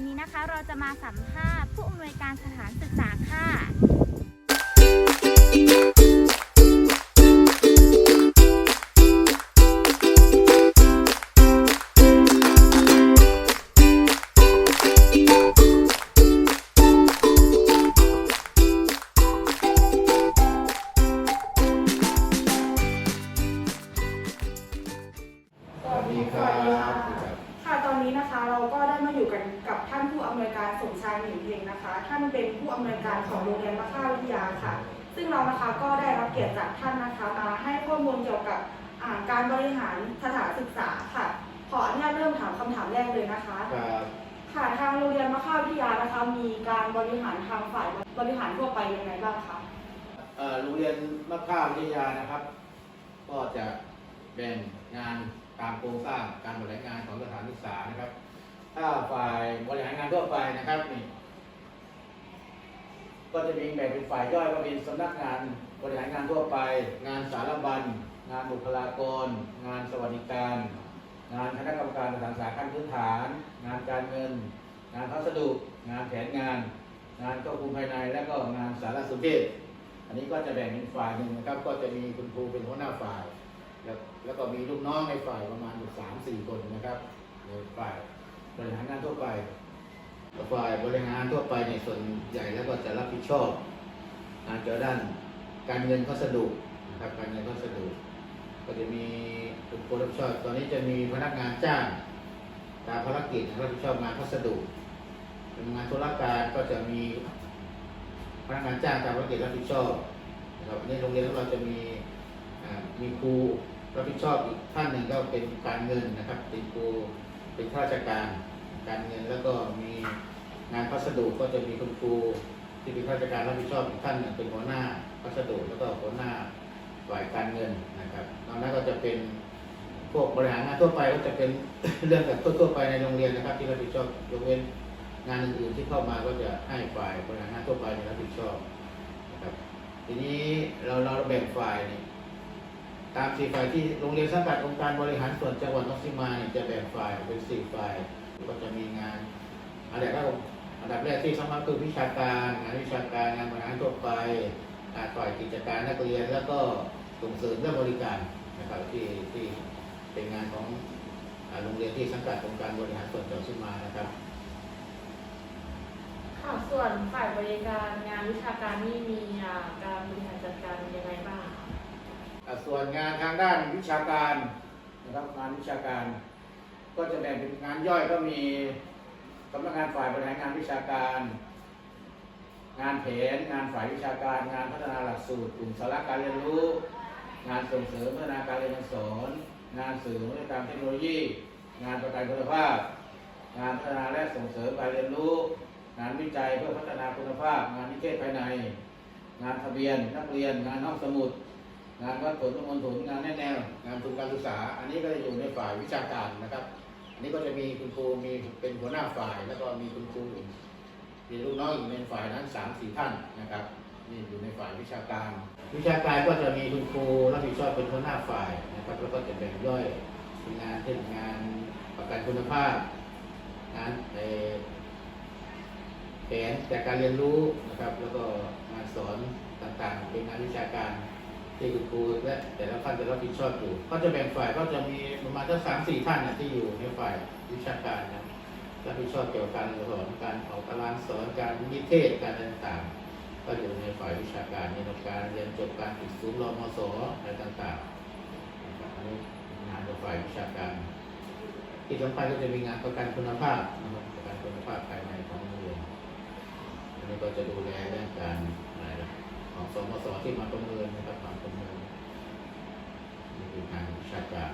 วันนี้นะคะเราจะมาสัมภาษณ์ผู้อำนวยการสถานศึกษาค่ะ ผู้อำนวยการของโรงเรียนมะค่าวิทยาค่ะ ซึ่งเรานะคะก็ได้รับเกียรติจากท่านนะคะมาให้ข้อมูลเกี่ยวกับอ่าการบริหารสถานศึกษาค่ะ ขออนุญาตเริ่มถามคำถามแรกเลยนะคะครับค่ะทางโรงเรียนมะค่าวิทยานะคะมีการบริหารทางฝ่ายบริหารทั่วไปยังไงบ้างคะเอ่อโรงเรียนมะค่าวิทยานะครับ ก็จะแบ่งงานตามโครงสร้างการบริหารงานของสถานศึกษานะครับ ถ้าฝ่ายบริหารงานทั่วไปนะครับนี่ ก็จะมีแบ่งเป็นฝ่ายย่อยก็เป็นสำนักงานบริหารงานทั่วไป งานสารบัญ งานบุคลากร งานสวัสดิการ งานคณะกรรมการสานศึกษาขั้นพื้นฐาน งานการเงิน งานพัสดุ งานแผนงาน งานควบคุมภายในและก็งานสารสนเทศ อันนี้ก็จะแบ่งเป็นฝ่ายหนึ่งนะครับ ก็จะมีคุณครูเป็นหัวหน้าฝ่าย แล้วแล้วก็มีลูกน้องในฝ่ายประมาณอยู่สามสี่คนนะครับในฝ่ายบริหารงานทั่วไป ฝ่ายบริหารทั่วไปในส่วนใหญ่แล้วก็จะรับผิดชอบงานเกี่ยวด้านการเงินพัสดุนะครับการเงินพัสดุก็จะมีคุณครูรับผิดชอบ ตอนนี้จะมีพนักงานจ้างตามภารกิจรับผิดชอบงานพัสดุเป็นงานธุรการก็จะมีพนักงานจ้างตามภารกิจรับผิดชอบนะครับอันนี้โรงเรียนของเราจะมีมีครูรับผิดชอบอีกท่านหนึ่งก็เป็นการเงินนะครับเป็นครูเป็นข้าราชการการเงินแล้วก็มี งานพัสดุก็จะมีคุณครูที่เป็นข้าราชการรับผิดชอบอีกท่านหนึ่งเป็นหัวหน้าพัสดุแล้วก็หัวหน้าฝ่ายการเงินนะครับนอกนั้นก็จะเป็นพวกบริหารงานทั่วไปก็จะเป็นเรื่องแบบทั่วๆไปในโรงเรียนนะครับ ที่รับผิดชอบยกเว้นงานอื่นๆที่เข้ามาก็จะให้ฝ่ายบริหารงานทั่วไปรับผิดชอบนะครับทีนี้เราเราแบ่งฝ่ายนี่ตามสี่ฝ่ายที่โรงเรียนสังกัดองค์การบริหารส่วนจังหวัดนครศรีมาเนี่ยจะแบ่งฝ่ายเป็นสี่ฝ่ายก็จะมีงานอันดับแรก็ อันดับแรกที่สำคัญคือวิชาการงานวิชาการงานบริหารทั่วไปงานฝ่ายกิจการนักเรียนแล้วก็ส่งเสริมเรื่องบริการนะครับที่ที่เป็นงานของอ่าโรงเรียนที่สังกัดองค์การบริหารส่วนจังหวัดนครศรีมานะครับค่ะส่วนฝ่ายบริการงานวิชาการนี่มีอ่าการบริหารจัดการยังไงบ้างคะอ่าส่วนงานทางด้านวิชาการนะครับงานวิชาการ ก็จะแบ่งเป็นงานย่อยก็มี สำนักงานฝ่ายบริหารงานวิชาการ งานแผน งานฝ่ายวิชาการ งานพัฒนาหลักสูตรกลุ่มสาระการเรียนรู้ งานส่งเสริมพัฒนาการเรียนการสอนงานสื่อวิทยการเทคโนโลยี งานประกันคุณภาพ งานพัฒนาและส่งเสริมการเรียนรู้ งานวิจัยเพื่อพัฒนาคุณภาพ งานนิเทศภายใน งานทะเบียนนักเรียน งานห้องสมุด งานวัดผลประมวลผลงานแนแนว งานทุนการศึกษา อันนี้ก็จะอยู่ในฝ่ายวิชาการนะครับ อันนี้ก็จะมีคุณครูมีเป็นหัวหน้าฝ่าย แล้วก็มีคุณครูอีกมีลูกน้องอยู่ในฝ่ายนั้นสามสี่ท่านนะครับนี่อยู่ในฝ่ายวิชาการ วิชาการก็จะมีคุณครูรับผิดชอบเป็นหัวหน้าฝ่ายนะครับแล้วก็จะแบ่งย่อยเป็นงานเช่นงานประกันคุณภาพงานแผนจากการเรียนรู้นะครับ แล้วก็งานสอนต่างๆ เป็นงานวิชาการ ที่คุณครูและแต่ละท่านจะรับผิดชอบอยู่ก็จะแบ่งฝ่ายก็จะมีประมาณสักสามสี่ท่านนะที่อยู่ในฝ่ายวิชาการนะรับผิดชอบเกี่ยวกับการสอนการออกตารางสอนการนิเทศการต่างๆ ก็อยู่ในฝ่ายวิชาการในการเรียนจบการติดสูงรมศอะไรต่างๆอันนี้งานในฝ่ายวิชาการที่สำคัญก็จะมีงานประกันคุณภาพนะครับประกันคุณภาพภายในของโรงเรียนอันนี้ก็จะดูแลเรื่องการอะไรของสมศที่มาประเมินนะครับมาประเมินนี่คืองานวิชาการ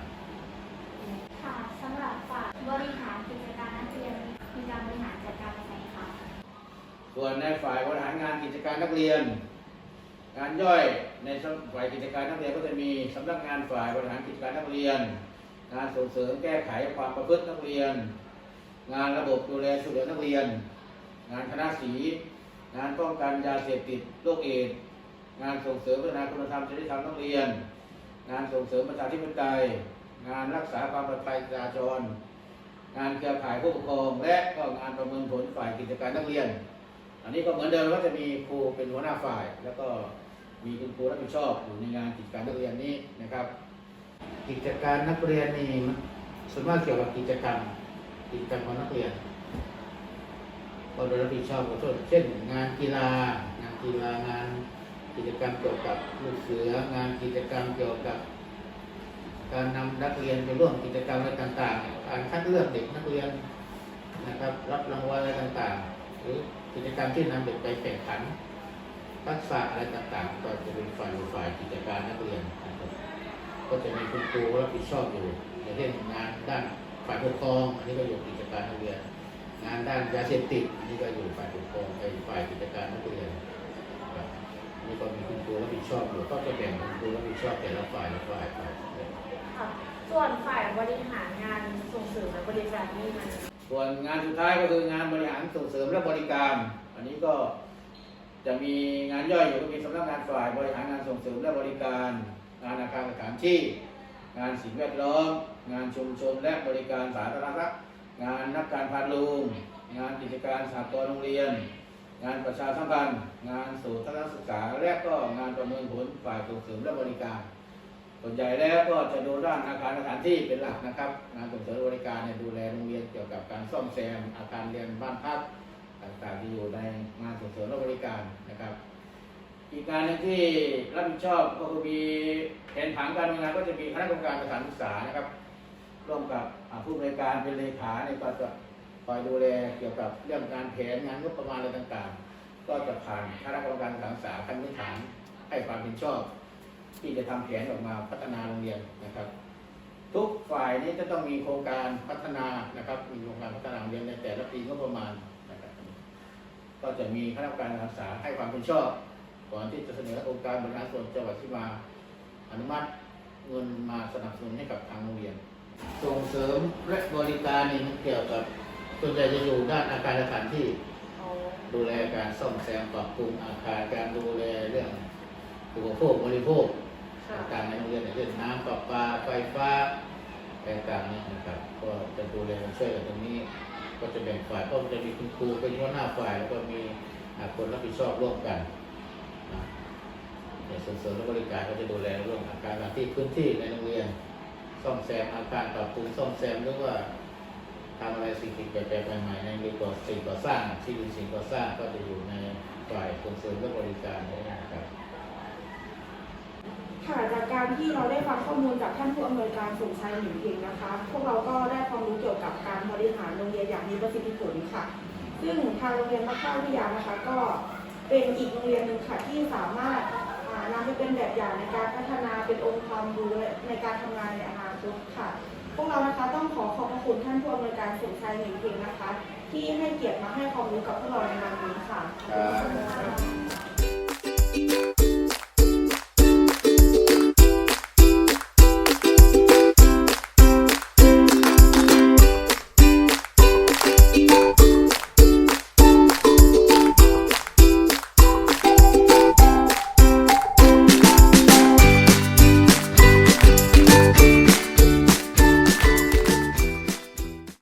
ค่ะสำหรับฝ่ายบริหารกิจการนักเรียนมีการบริหารจัดการยังไงคะ ส่วน ในฝ่ายบริหารงานกิจการนักเรียน งานย่อยในฝ่ายกิจการนักเรียนก็จะมีสำนักงานฝ่ายบริหารกิจการนักเรียน งานส่งเสริมแก้ไขความประพฤตินักเรียน งานระบบดูแลช่วยเหลือนักเรียน งานคณะสีงานป้องกันยาเสพติดโรคเอดส์งานส่งเสริมพัฒนาคุณธรรมจริยธรรมนักเรียน งานส่งเสริมประชาธิปไตย งานรักษาความปลอดภัยจราจร งานเครือข่ายผู้ปกครองและก็งานประเมินผลฝ่ายกิจการนักเรียน อันนี้ก็เหมือนเดิมว่าจะมีครูเป็นหัวหน้าฝ่าย แล้วก็มีคุณครูรับผิดชอบอยู่ในงานกิจการนักเรียนนี้นะครับ กิจการนักเรียนนี่ส่วนมากเกี่ยวกับกิจกรรมกิจกรรมของนักเรียนก็โดยรับผิดชอบขอโทษเช่น งานกีฬา งานกีฬางานกิจกรรมเกี่ยวกับลูกเสืองานกิจกรรมเกี่ยวกับ การนำนักเรียนไปร่วมกิจกรรมอะไรต่างๆการคัดเลือกเด็กนักเรียนนะครับ รับรางวัลอะไรต่างๆ หรือ กิจกรรมที่นำเด็กไปแข่งขันทักษะอะไรต่างๆ ก็จะเป็นฝ่ายฝ่ายกิจการนักเรียนนะครับก็จะมีคุณครูรับผิดชอบอยู่อย่างเช่นงานด้านฝ่ายปกครอง อันนี้ก็อยู่กิจการนักเรียน งานด้านยาเสพติดอันนี้ก็อยู่ฝ่ายปกครองไปฝ่ายกิจการนักเรียนครับอันนี่ก็มีคุณครูรับผิดชอบอยู่ก็จะแบ่งคุณครูรับผิดชอบแต่ละฝ่ายละฝ่ายไปค่ะส่วนฝ่ายบริหารงานส่งเสริมและบริการนี่มัน ส่วนงานสุดท้ายก็คืองานบริหารส่งเสริมและบริการ อันนี้ก็จะมีงานย่อยอยู่ก็มีสำนักงานฝ่ายบริหารงานส่งเสริมและบริการ งานอาคารสถานที่ งานสิ่งแวดล้อม งานชุมชนและบริการสาธารณะงานนักการพาลูงงานกิจการสหกรณโรงเรียน งานประชาสัมพันธ์ งานสู่ทัศนศึกษาและก็งานประเมินผลฝ่ายส่งเสริมและบริการ ส่วนใหญ่แล้วก็จะดูด้านอาคารสถานที่เป็นหลักนะครับงานส่งเสริมบริการเนี่ยดูแลโรงเรียนเกี่ยวกับการซ่อมแซมอาคารเรียนบ้านพักต่างๆที่อยู่ในงานส่งเสริมบริการนะครับ อีกงานหนึงที่รับผิดชอบก็คือมีแผนผังการทำงานก็จะมีคณะกรรมการสถานศึกษานะครับ ร่วมกับผู้บริการเป็นเลขาเนี่ยก็จะคอยดูแลเกี่ยวกับเรื่องการแผนงานงบประมาณอะไรต่างๆ ก็จะผ่านคณะกรรมการสถานศึกษาขั้นพื้นฐานให้ความเห็นชอบ ที่จะทำแผนออกมาพัฒนาโรงเรียนนะครับ ทุกฝ่ายนี้จะต้องมีโครงการพัฒนานะครับ มีโครงการพัฒนาโรงเรียนในแต่ละปีงบประมาณนะครับก็จะมีคณะกรรมการศึกษาให้ความเห็นชอบ ก่อนที่จะเสนอองค์การบริหารส่วนจังหวัดที่มาอนุมัติเงินมาสนับสนุนให้กับทางโรงเรียน ส่งเสริมและบริการนี่มันเกี่ยวกับส่วนใหญ่จะอยู่ด้านอาคารสถานที่ดูแลการซ่อมแซมปรับปรุงอาคารการดูแลเรื่องอุปโภคบริโภค ต่างๆในโรงเรียนอย่างเช่นน้ำประปาไฟฟ้าต่างๆนี่นะครับ ก็จะดูแลช่วยกันตรงนี้ ก็จะแบ่งฝ่ายก็จะมีคุณครูเป็นหัวหน้าฝ่ายแล้วก็มีคนรับผิดชอบร่วมกันนะในส่งเสริมและบริการก็จะดูแลเรื่องอาคารสถานที่พื้นที่ในโรงเรียนซ่อมแซมอาคารปรับปรุงซ่อมแซมหรือว่าทำอะไรสิ่งๆแปลกใหม่ในมีก่อสิ่งก่อสร้างที่ดินสิ่งก่อสร้างก็จะอยู่ในฝ่ายส่งเสริมและบริการนี้นะครับ การที่เราได้ฟังข้อมูลจากท่านผู้อำนวยการสมชายหนิมเองนะคะ พวกเราก็ได้ความรู้เกี่ยวกับการบริหารโรงเรียนอย่างมีประสิทธิผลค่ะ ซึ่งทางโรงเรียนมัคคาวิทยานะคะ ก็เป็นอีกโรงเรียนหนึ่งค่ะที่สามารถนำไปเป็นแบบอย่างในการพัฒนาเป็นองค์ความรู้ในการทำงานในอนาคตค่ะ พวกเรานะคะต้องขอขอบพระคุณท่านผู้อำนวยการสมชายหนิมเองนะคะ ที่ให้เกียรติมาให้ความรู้กับพวกเราในวันนี้ค่ะขอบคุณค่ะ